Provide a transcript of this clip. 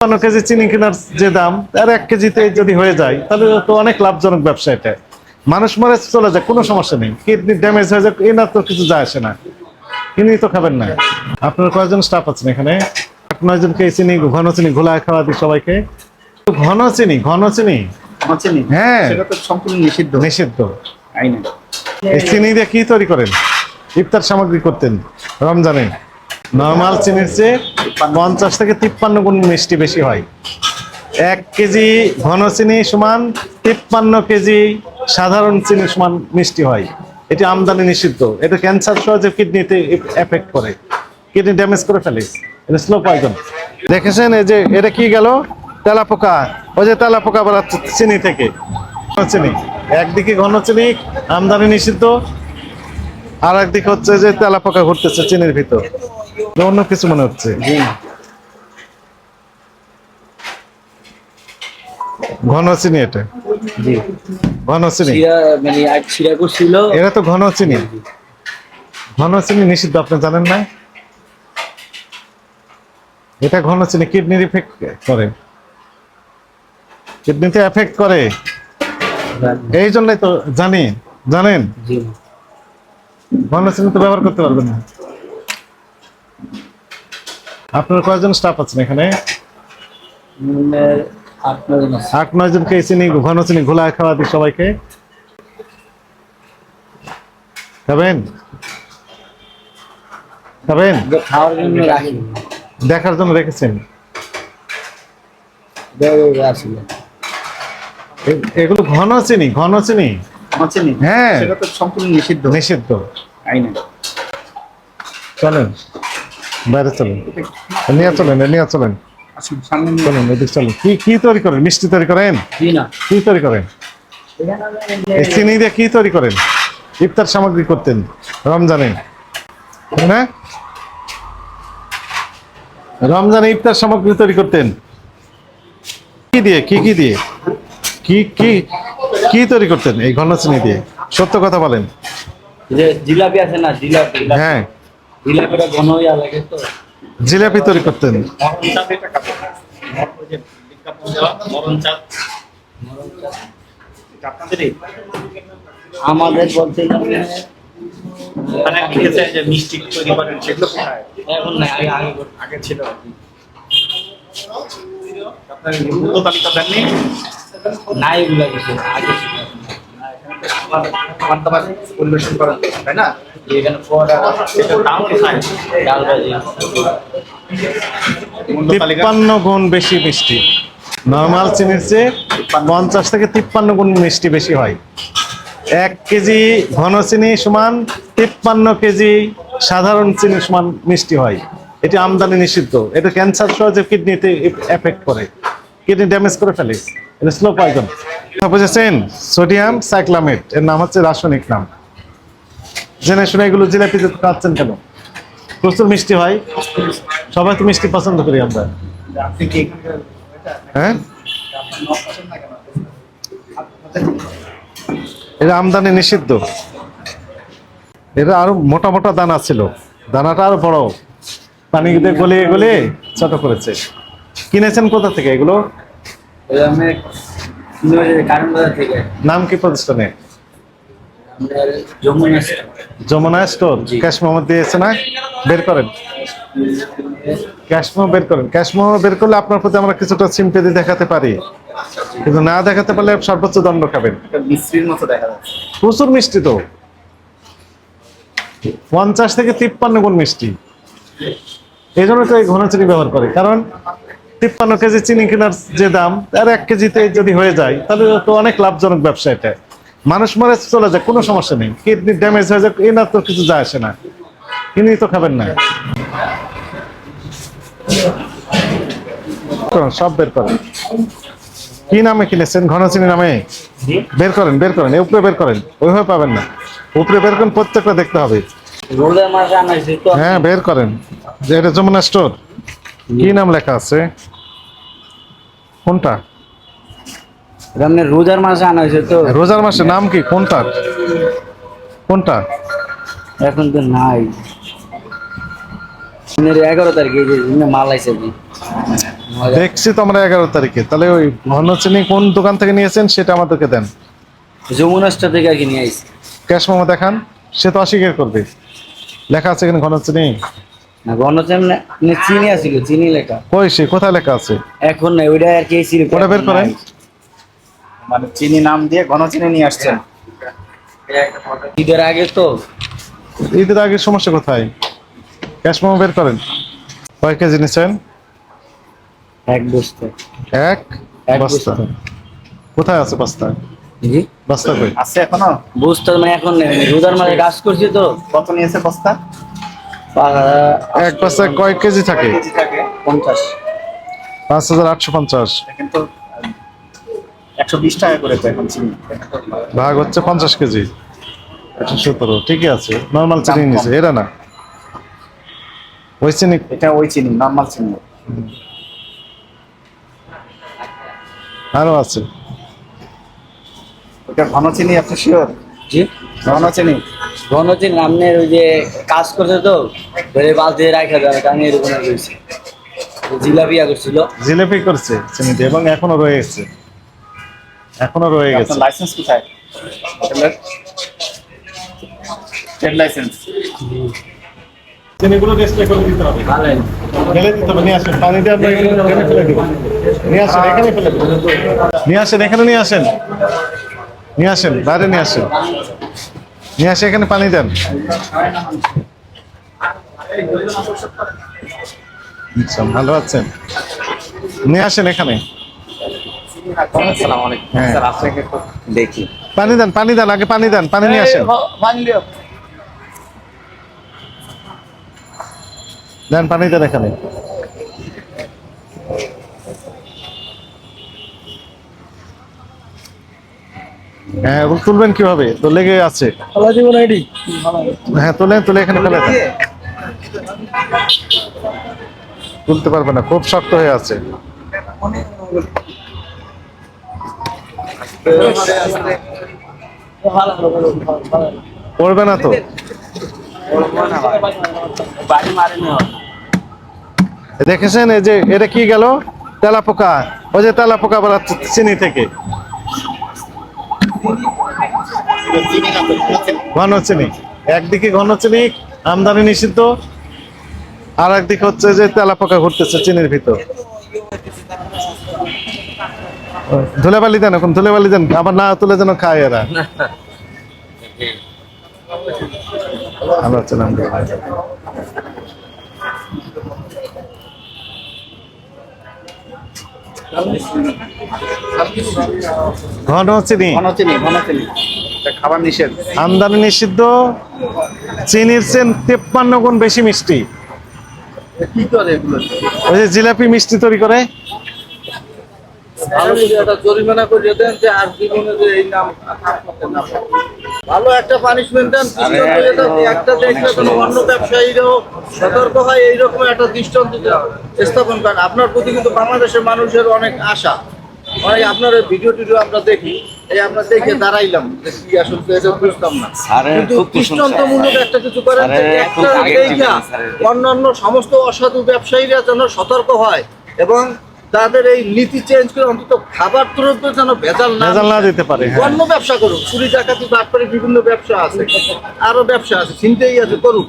পনেরো কেজি চিনি কেনার যে দাম আর এক কেজিতে যদি হয়ে যায় তাহলে তো অনেক লাভজনক ব্যবসা এটা। মানুষ মরে চলে যায় কোনো সমস্যা নেই। কিডনি ড্যামেজ হয়ে যায় এনার তো কিছু যায় আসে না। কিনি তো খাবেন না। আপনার কয়জন স্টাফ আছেন এখানে? আট নয় জনকে চিনি ঘন চিনি ঘোলা খাওয়া দিই সবাইকে। ঘন চিনি ঘন চিনি? হ্যাঁ। সম্পূর্ণ নিষিদ্ধ। নিষিদ্ধ। এই চিনি দিয়ে কি তৈরি করেন? ইফতার সামগ্রী করতেন। রমজানে। নর্মাল চিনির চেয়ে পঞ্চাশ থেকে তিপ্পান্ন গুণ মিষ্টি বেশি হয়। এক কেজি ঘন চিনি সমান তিপ্পান্ন কেজি সাধারণ চিনি সমান মিষ্টি হয়। এটি আমদানি নিষিদ্ধ। এটা ক্যান্সার সহ যে কিডনিতে এফেক্ট করে। কিডনি ড্যামেজ করে ফেলে। এটা স্লো পয়জন দেখেছেন এই যে এটা কি গেল? তেলা পোকা ওই যে তেলা পোকা বেড়াচ্ছে চিনি থেকে। চিনি। একদিকে ঘন চিনি, আমদানি নিষিদ্ধ। আর একদিকে হচ্ছে যে তেলা পোকা ঘুরতেছে চিনির ভিতর। অন্য কিছু মনে হচ্ছে। জি। ঘন চিনি এটা ঘন চিনি মানে এরা তো ঘন চিনি ঘন চিনি নিষিদ্ধ আপনি জানেন না? এটা ঘন চিনি কিডনির এফেক্ট করে। কিডনিতে এফেক্ট করে। এই জন্যই তো জানি। জানেন? ঘন চিনি তো ব্যবহার করতে পারবেন না। আপনার কয়জন স্টাফ আছেন এখানে? আট নয় জনকে চিনি ঘন চিনি ঘোলা খাওয়া দিই সবাইকে? খাবেন? খাবেন? দেখার জন্য রেখেছেন? এগুলো ঘন চিনি ঘন চিনি? হ্যাঁ। সম্পূর্ণ নিষিদ্ধ। নিষিদ্ধ। চলেন। বাইরে চলেন। নিয়ে চলেন নিয়ে চলেন। চলেন এদিকে চলেন। কি কি তৈরি করেন? মিষ্টি তৈরি করেন? কি তৈরি করেন? চিনি দিয়ে কি তৈরি করেন? ইফতার সামগ্রী করতেন রমজানে। না রমজানে ইফতার সামগ্রী তৈরি করতেন। কি দিয়ে কি কি দিয়ে? কি কি কি তৈরি করতেন এই ঘন চিনি দিয়ে? সত্য কথা বলেন। জিলাপি আছে না জিলাপি। হ্যাঁ। জিলাপি তৈরি করতেন। আমাদের বলতে মানে লিখেছে যে মিষ্টি তৈরি করেন সেগুলো এখন আগে আগে ছিল আর কি। আপনার তালিকা দেননি? নাই এগুলা আগে ছিল। পরিবেশন করেন তাই না? তিপ্পান্ন গুণ বেশি মিষ্টি। নর্মাল চিনির চেয়ে পঞ্চাশ থেকে তিপ্পান্ন গুণ মিষ্টি বেশি হয়। এক কেজি ঘন চিনি সমান তিপ্পান্ন কেজি সাধারণ চিনি সমান মিষ্টি হয়। এটি আমদানি নিষিদ্ধ। এটা ক্যান্সার যে কিডনিতে এফেক্ট করে। কিডনি ড্যামেজ করে ফেলে। এটা স্লো পয়জন বুঝেছেন? সোডিয়াম সাইক্লামেট এর নাম হচ্ছে রাসায়নিক নাম। জেনে শুনে এগুলো জিলাপিতে খাচ্ছেন কেন? প্রচুর মিষ্টি হয়। সবাই তো মিষ্টি পছন্দ করি আমরা। হ্যাঁ? এটা আমদানি নিষিদ্ধ। এটা আরও মোটা মোটা দানা ছিল। দানাটা আরও বড়। পানিতে গলিয়ে গলিয়ে ছোট করেছে। কিনেছেন কোথা থেকে এগুলো? নাম কি প্রতিষ্ঠানে? যমুনা স্টোর ক্যাশ মোহাম্মদ দিয়েছে না? বের করেন। ক্যাশ মোমো বের করেন। ক্যাশ মোমো বের করলে আপনার প্রতি আমরা কিছুটা সিম্পেদি দেখাতে পারি। কিন্তু না দেখাতে পারলে সর্বোচ্চ দণ্ড খাবেন। প্রচুর মিষ্টি তো। পঞ্চাশ থেকে তিপ্পান্ন গুণ মিষ্টি। এই জন্য তো এই ঘন চিনি ব্যবহার করে। কারণ তিপ্পান্ন কেজি চিনি কেনার যে দাম আর এক কেজিতে যদি হয়ে যায় তাহলে তো অনেক লাভজনক ব্যবসা এটা। মানুষ মরে চলে যায় কোনো সমস্যা নেই। কিডনি ড্যামেজ হয়ে যায় এনার তো কিছু যায় আসে না। কিনি তো খাবেন না। সব বের করেন। কি নামে কিনেছেন? ঘন চিনি নামে বের করেন বের করেন এই উপরে বের করেন। ওইভাবে পাবেন না। উপরে বের করেন প্রত্যেকটা দেখতে হবে। হ্যাঁ বের করেন। যে এটা যমুনা স্টোর। কি নাম লেখা আছে? কোনটা? আপনি রোজার মাসে আনাইছে তো। রোজার মাসে নাম কি? কোনটা? কোনটা? এখন তো নাই। এগারো তারিখে মাল আইছে কি দেখছি তো আমরা এগারো তারিখে। তাহলে ওই ঘন চিনি কোন দোকান থেকে নিয়েছেন সেটা আমাদেরকে দেন। যমুনাস্টা থেকে আর কি নিয়ে আইছি। ক্যাশ মোমো দেখান সে তো অস্বীকার করবে। লেখা আছে এখানে ঘন চিনি না গণচেন চিনি আছিল চিনি লেখা। কই সে? কোথায় লেখা আছে? এখন নাই ওইটা আর কি ওটা বের করেন। মানে চিনি নাম দিয়ে ঘন চিনি নিয়ে আসছেন। ঈদের আগে তো। ঈদের আগে সমস্যা কোথায়? ক্যাশ মোমো বের করেন। কয় কেজি নিচ্ছেন? এক বস্তা। এক এক বস্তা। বস্তা। কোথায় আছে বস্তা? জি। বস্তা কই? আছে এখনও? বস্তা মানে এখন রোজার মাঝে কাজ করছি তো। কত নিয়েছে বস্তা? এক বস্তায় কয় কেজি থাকে? কেজি থাকে? পঞ্চাশ। পাঁচ হাজার আটশো পঞ্চাশ। কিন্তু একশো বিশ টাকা করে তো এখন চিনি। ভাগ হচ্ছে পঞ্চাশ কেজি। একশো সতেরো ঠিকই আছে। নর্মাল চিনি নিছে এরা না? ওই চিনি? এটা ওই চিনি নর্মাল চিনি। আরও আছে। ওটা ঘন চিনি আপনি শিওর জি। ঘন চিনি? গণচিন আপনার ওই যে কাজ করছে তো ধরে বালতি রাখা যাবে এরকম রয়েছে জিলাপিয়া করছিল জিলেপি করছে চিনি এবং এখনও রয়ে গেছে এখনও রয়ে গেছে। লাইসেন্স কোথায়? ট্রেড লাইসেন্স ডিসপ্লে করে দিতে হবে। ফেলে দিতে হবে নিয়ে আসেন। পানি দিয়ে আমরা এখানে ফেলে দিব নিয়ে আসেন এখানে ফেলে দিব নিয়ে আসেন এখানে নিয়ে আসেন। নিয়ে আসেন বাইরে নিয়ে আসেন। নিয়ে আসে এখানে পানি দেন। আচ্ছা ভালো আছেন? নিয়ে আসেন এখানে। আসসালামু আলাইকুম। হ্যাঁ। স্যার আপনাকে দেখি। পানি দেন পানি দেন আগে পানি দেন পানি নিয়ে আসেন। দেন পানি দেন এখানে। হ্যাঁ ওগুলো তুলবেন কীভাবে? তো লেগে আছে। হ্যাঁ তুলে তুলে এখানে ফেলে দেন। তুলতে পারবে না খুব শক্ত হয়ে আছে। পড়বে না তো? দেখেছেন, এই যে এটা কি গেল? তেলা পোকা ওই যে তেলা পোকা বেড়াচ্ছে চিনি থেকে। ঘন চিনি। একদিকে ঘন চিনি, আমদানি নিষিদ্ধ। আর একদিকে হচ্ছে যে তেলা পোকা ঘুরতেছে চিনির ভিতর। ধুলে বালি দেন এখন ধুলে বালি দেন আবার না তুলে যেন খায় এরা। ঘন চিনি ঘন চিনি। ঘন চিনি খাবার নিষেধ। আমদানি নিষিদ্ধ চিনির চেন তেপ্পান্ন গুণ বেশি মিষ্টি। ওই যে জিলাপি মিষ্টি তৈরি করে। ভালো করে একটা জরিমানা দেন যে আর জীবনে যে এই নাম না ভালো একটা পানিশমেন্ট দেন একটা দেখলে অন্য ব্যবসায়ীরাও সতর্ক হয় এইরকম একটা দৃষ্টান্ত স্থাপন করেন। আপনার প্রতি কিন্তু বাংলাদেশের মানুষের অনেক আশা। অনেক আপনার ভিডিও টিডিও আমরা দেখি। এই আমরা দেখে দাঁড়াইলাম যে কি আসলে এটা বুঝতাম না। কিন্তু খুব প্রশংসা। দৃষ্টান্তমূলক একটা কিছু করেন একটা। অন্যান্য সমস্ত অসাধু ব্যবসায়ীরা যেন সতর্ক হয় এবং তাদের এই নীতি চেঞ্জ করে অন্তত খাবার দ্রব্য যেন ভেজাল না ভেজাল না দিতে পারে হ্যাঁ। অন্য ব্যবসা করুক চুরি ডাকাতি বাটপারি বিভিন্ন ব্যবসা আছে। আরও ব্যবসা আছে। চিন্তাই আছে করুক